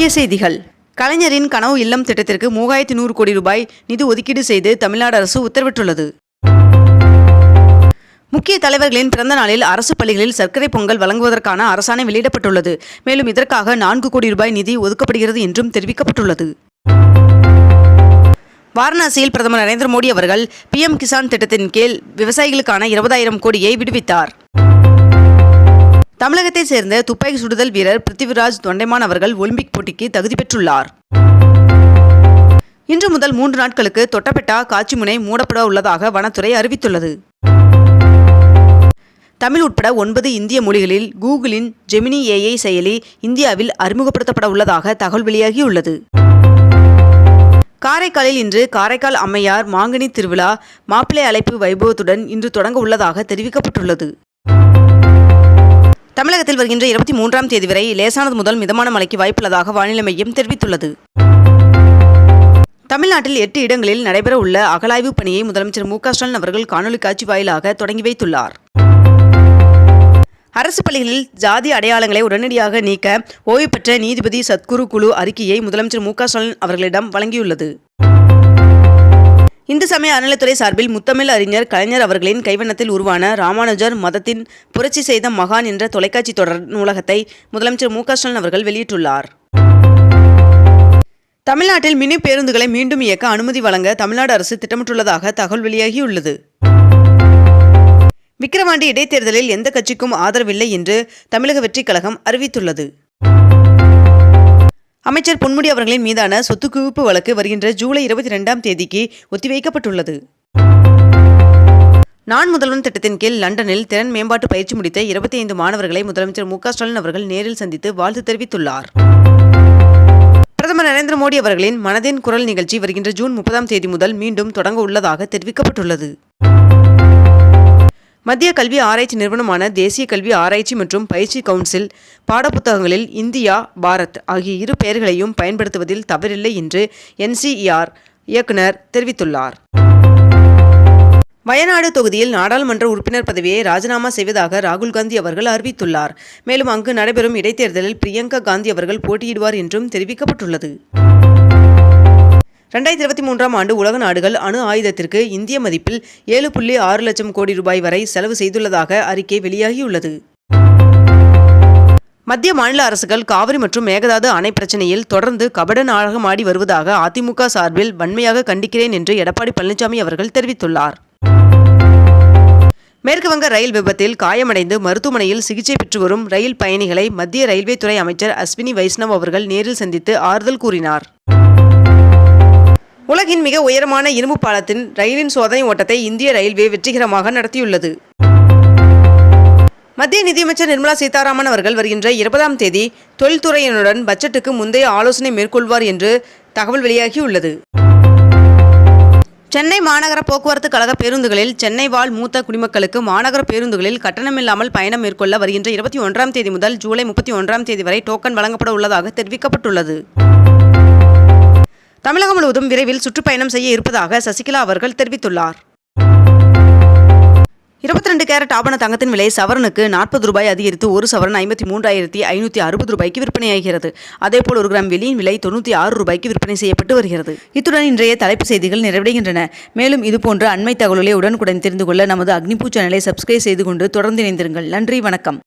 முக்கிய செய்திகள். கலைஞரின் கனவு இல்லம் திட்டத்திற்கு மூவாயிரத்தி நூறு கோடி ரூபாய் நிதி ஒதுக்கீடு செய்து தமிழ்நாடு அரசு உத்தரவிட்டுள்ளது. முக்கிய தலைவர்களின் பிறந்த நாளில் அரசு பள்ளிகளில் சர்க்கரை பொங்கல் வழங்குவதற்கான அரசாணை வெளியிடப்பட்டுள்ளது. மேலும் இதற்காக நான்கு கோடி ரூபாய் நிதி ஒதுக்கப்படுகிறது என்றும் தெரிவிக்கப்பட்டுள்ளது. வாரணாசியில் பிரதமர் நரேந்திர மோடி அவர்கள் பிஎம் கிசான் திட்டத்தின் கீழ் விவசாயிகளுக்கான இருபதாயிரம் கோடியை விடுவித்தார். தமிழகத்தைச் சேர்ந்த துப்பாக்கி சுடுதல் வீரர் பிருத்திவிராஜ் தொண்டைமான் அவர்கள் ஒலிம்பிக் போட்டிக்கு தகுதி பெற்றுள்ளார். இன்று முதல் மூன்று நாட்களுக்கு தொட்டபெட்டா காட்சிமுனை மூடப்பட உள்ளதாக வனத்துறை அறிவித்துள்ளது. தமிழ் உட்பட ஒன்பது இந்திய மொழிகளில் கூகுளின் ஜெமினி ஏஐ செயலி இந்தியாவில் அறிமுகப்படுத்தப்பட உள்ளதாக தகவல் வெளியாகியுள்ளது. காரைக்காலில் இன்று காரைக்கால் அம்மையார் மாங்கனி திருவிழா மாப்பிள்ளை அழைப்பு வைபவத்துடன் இன்று தொடங்க உள்ளதாக தெரிவிக்கப்பட்டுள்ளது. தமிழகத்தில் வருகின்ற இருபத்தி மூன்றாம் தேதி வரை லேசானது முதல் மிதமான மழைக்கு வாய்ப்புள்ளதாக வானிலை மையம் தெரிவித்துள்ளது. தமிழ்நாட்டில் எட்டு இடங்களில் நடைபெற உள்ள அகலாய்வு பணியை முதலமைச்சர் மு ஸ்டாலின் அவர்கள் காணொலி காட்சி வாயிலாக தொடங்கி வைத்துள்ளார். அரசு பள்ளிகளில் ஜாதி அடையாளங்களை உடனடியாக நீக்க ஓய்வு பெற்ற நீதிபதி சத்குரு குழு அறிக்கையை முதலமைச்சர் மு ஸ்டாலின் அவர்களிடம் வழங்கியுள்ளது. இந்து சமய அறநிலைத்துறை சார்பில் முத்தமிழ் அறிஞர் கலைஞர் அவர்களின் கைவண்ணத்தில் உருவான ராமானுஜர் மதத்தின் புரட்சி செய்த மகான் என்ற தொலைக்காட்சி தொடர் நூலகத்தை முதலமைச்சர் மு ஸ்டாலின் அவர்கள் வெளியிட்டுள்ளார். தமிழ்நாட்டில் மினி பேருந்துகளை மீண்டும் இயக்க அனுமதி வழங்க தமிழ்நாடு அரசு திட்டமிட்டுள்ளதாக தகவல் வெளியாகியுள்ளது. விக்கிரவாண்டி இடைத்தேர்தலில் எந்த கட்சிக்கும் ஆதரவில்லை என்று தமிழக வெற்றிக் கழகம் அறிவித்துள்ளது. அமைச்சர் பொன்முடி அவர்களின் மீதான சொத்து குவிப்பு வழக்கு வருகின்ற ஜூலை இருபத்தி ரெண்டாம் தேதிக்கு ஒத்திவைக்கப்பட்டுள்ளது. நான் முதல்வன் திட்டத்தின் கீழ் லண்டனில் திறன் மேம்பாட்டு பயிற்சி முடித்த இருபத்தி ஐந்து மாணவர்களை முதலமைச்சர் மு ஸ்டாலின் அவர்கள் நேரில் சந்தித்து வாழ்த்து தெரிவித்துள்ளார். பிரதமர் நரேந்திர மோடி அவர்களின் மனதின் குரல் நிகழ்ச்சி வருகின்ற ஜூன் முப்பதாம் தேதி முதல் மீண்டும் தொடங்க உள்ளதாக தெரிவிக்கப்பட்டுள்ளது. மத்திய கல்வி ஆராய்ச்சி நிறுவனமான தேசிய கல்வி ஆராய்ச்சி மற்றும் பயிற்சி கவுன்சில் பாடப்புத்தகங்களில் இந்தியா பாரத் ஆகிய இரு பெயர்களையும் பயன்படுத்துவதில் தவறில்லை என்று என்சிஇஆர் இயக்குனர் தெரிவித்துள்ளார். வயநாடு தொகுதியில் நாடாளுமன்ற உறுப்பினர் பதவியை ராஜினாமா செய்வதாக ராகுல் காந்தி அவர்கள் அறிவித்துள்ளார். மேலும் அங்கு நடைபெறும் இடைத்தேர்தலில் பிரியங்கா காந்தி அவர்கள் போட்டியிடுவார் என்றும் தெரிவிக்கப்பட்டுள்ளது. ரெண்டாயிரத்தி இருபத்தி மூன்றாம் ஆண்டு உலக நாடுகள் அணு ஆயுதத்திற்கு இந்திய மதிப்பில் ஏழு புள்ளி ஆறு லட்சம் கோடி ரூபாய் வரை செலவு செய்துள்ளதாக அறிக்கை வெளியாகியுள்ளது. மத்திய மாநில அரசுகள் காவிரி மற்றும் மேகதாது அணை பிரச்சனையில் தொடர்ந்து கபட நாடகமாடி வருவதாக அதிமுக சார்பில் வன்மையாக கண்டிக்கிறேன் என்று எடப்பாடி பழனிசாமி அவர்கள் தெரிவித்துள்ளார். மேற்குவங்க ரயில் விபத்தில் காயமடைந்து மருத்துவமனையில் சிகிச்சை பெற்று வரும் ரயில் பயணிகளை மத்திய ரயில்வே துறை அமைச்சர் அஸ்வினி வைஷ்ணவ் அவர்கள் நேரில் சந்தித்து ஆறுதல் கூறினார். உலகின் மிக உயரமான இரும்பு பாலத்தின் ரயிலின் சோதனை ஓட்டத்தை இந்திய ரயில்வே வெற்றிகரமாக நடத்தியுள்ளது. மத்திய நிதியமைச்சர் நிர்மலா சீதாராமன் அவர்கள் வருகின்ற இருபதாம் தேதி தொழில்துறையினருடன் பட்ஜெட்டுக்கு முந்தைய ஆலோசனை மேற்கொள்வார் என்று தகவல் வெளியாகியுள்ளது. சென்னை மாநகர போக்குவரத்து கழக பேருந்துகளில் சென்னை வாழ் மூத்த குடிமக்களுக்கு மாநகர பேருந்துகளில் கட்டணமில்லாமல் பயணம் மேற்கொள்ள வருகின்ற இருபத்தி ஒன்றாம் தேதி முதல் ஜூலை முப்பத்தி ஒன்றாம் தேதி வரை டோக்கன் வழங்கப்பட உள்ளதாக தெரிவிக்கப்பட்டுள்ளது. தமிழகம் முழுவதும் விரைவில் சுற்றுப்பயணம் செய்ய இருப்பதாக சசிகலா அவர்கள் தெரிவித்துள்ளார். இருபத்தி ரெண்டு கேரட் ஆபண தங்கத்தின் விலை சவரனுக்கு நாற்பது ரூபாய் அதிகரித்து ஒரு சவரன் ஐம்பத்தி மூன்றாயிரத்தி ஐநூற்றி அறுபது ரூபாய்க்கு விற்பனையாகிறது. அதேபோல் ஒரு கிராம் வெளியின் விலை தொண்ணூற்றி ஆறு ரூபாய்க்கு விற்பனை செய்யப்பட்டு வருகிறது. இத்துடன் இன்றைய தலைப்பு செய்திகள் நிறைவடைகின்றன. மேலும் இதுபோன்ற அண்மை தகவல்களை உடனுக்குடன் தெரிந்து கொள்ள நமது அக்னிபூ சேனலை சப்ஸ்கிரைப் செய்து கொண்டு தொடர்ந்து இணைந்திருங்கள். நன்றி வணக்கம்.